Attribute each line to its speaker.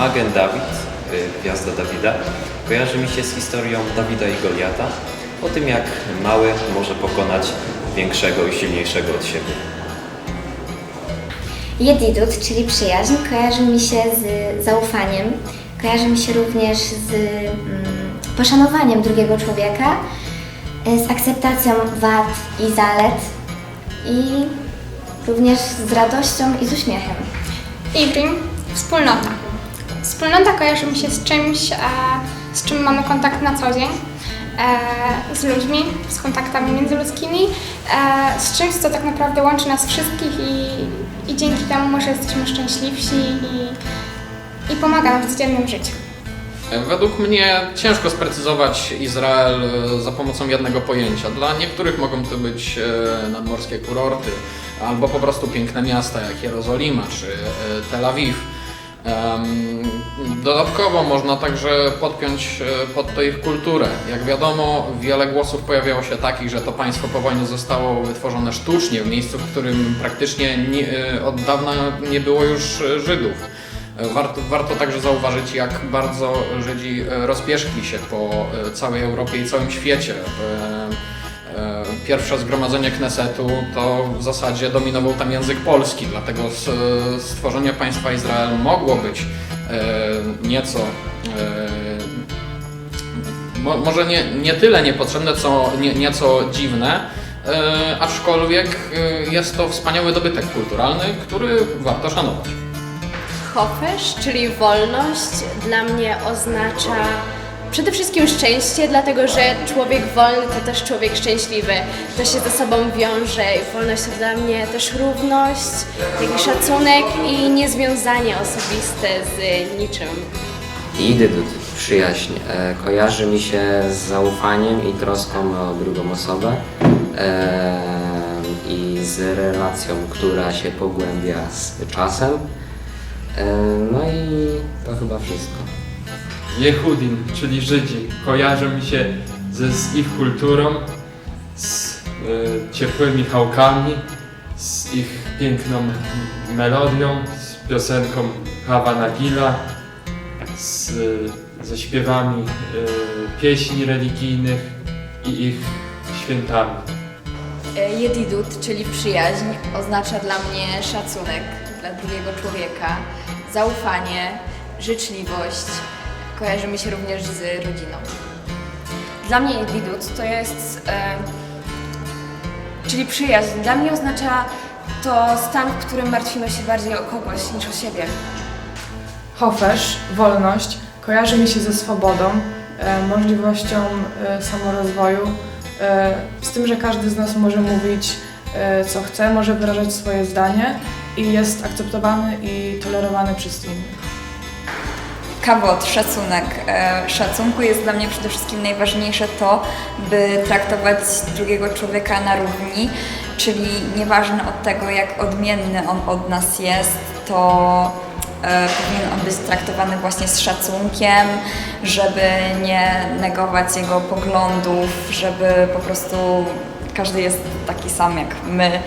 Speaker 1: Magen Dawid, y, gwiazda Dawida, kojarzy mi się z historią Dawida i Goliata, o tym jak mały może pokonać większego i silniejszego od siebie.
Speaker 2: Jedidut, czyli przyjaźń, kojarzy mi się z zaufaniem, kojarzy mi się również z mm, poszanowaniem drugiego człowieka, y, z akceptacją wad i zalet i również z radością i z uśmiechem.
Speaker 3: Igrim, wspólnota. Wspólnota kojarzy mi się z czymś, e, z czym mamy kontakt na co dzień, e, z ludźmi, z kontaktami międzyludzkimi, e, z czymś, co tak naprawdę łączy nas wszystkich i, i dzięki temu może jesteśmy szczęśliwsi i, i pomaga nam w codziennym życiu.
Speaker 4: Według mnie ciężko sprecyzować Izrael za pomocą jednego pojęcia. Dla niektórych mogą to być nadmorskie kurorty, albo po prostu piękne miasta jak Jerozolima czy Tel Awiw. Dodatkowo można także podpiąć e, pod to ich kulturę. Jak wiadomo, wiele głosów pojawiało się takich, że to państwo po wojnie zostało wytworzone sztucznie, w miejscu, w którym praktycznie nie, e, od dawna nie było już e, Żydów. Warto, warto także zauważyć, jak bardzo Żydzi rozpierzchli się po całej Europie i całym świecie. E, Pierwsze zgromadzenie Knesetu to w zasadzie dominował tam język polski, dlatego stworzenie państwa Izrael mogło być e, nieco e, mo, może nie, nie tyle niepotrzebne, co nie, nieco dziwne, aczkolwiek jest to wspaniały dobytek kulturalny, który warto szanować.
Speaker 5: Hofesz, czyli wolność, dla mnie oznacza przede wszystkim szczęście, dlatego że człowiek wolny to też człowiek szczęśliwy. To się ze sobą wiąże. I Wolność to dla mnie też równość, taki szacunek i niezwiązanie osobiste z niczym.
Speaker 6: Idydut, przyjaźń, e, kojarzy mi się z zaufaniem i troską o drugą osobę e, i z relacją, która się pogłębia z czasem. E, no i to chyba wszystko.
Speaker 7: Jehudim, czyli Żydzi, kojarzą mi się ze, z ich kulturą, z e, ciepłymi chałkami, z ich piękną melodią, z piosenką Hawa Nagila, z, e, ze śpiewami e, pieśni religijnych i ich świętami.
Speaker 8: Jedidut, czyli przyjaźń, oznacza dla mnie szacunek dla drugiego człowieka, zaufanie, życzliwość. Kojarzy mi się również z rodziną.
Speaker 9: Dla mnie Jedidut to jest, e, czyli przyjaźń. Dla mnie oznacza to stan, w którym martwimy się bardziej o kogoś niż o siebie.
Speaker 10: Hofesz, wolność, kojarzy mi się ze swobodą, e, możliwością e, samorozwoju, e, z tym, że każdy z nas może mówić e, co chce, może wyrażać swoje zdanie i jest akceptowany i tolerowany przez innych.
Speaker 8: Kawot, szacunek. E, Szacunku jest dla mnie przede wszystkim najważniejsze to, by traktować drugiego człowieka na równi, czyli nieważne od tego, jak odmienny on od nas jest, to e, powinien on być traktowany właśnie z szacunkiem, żeby nie negować jego poglądów, żeby po prostu każdy jest taki sam jak my,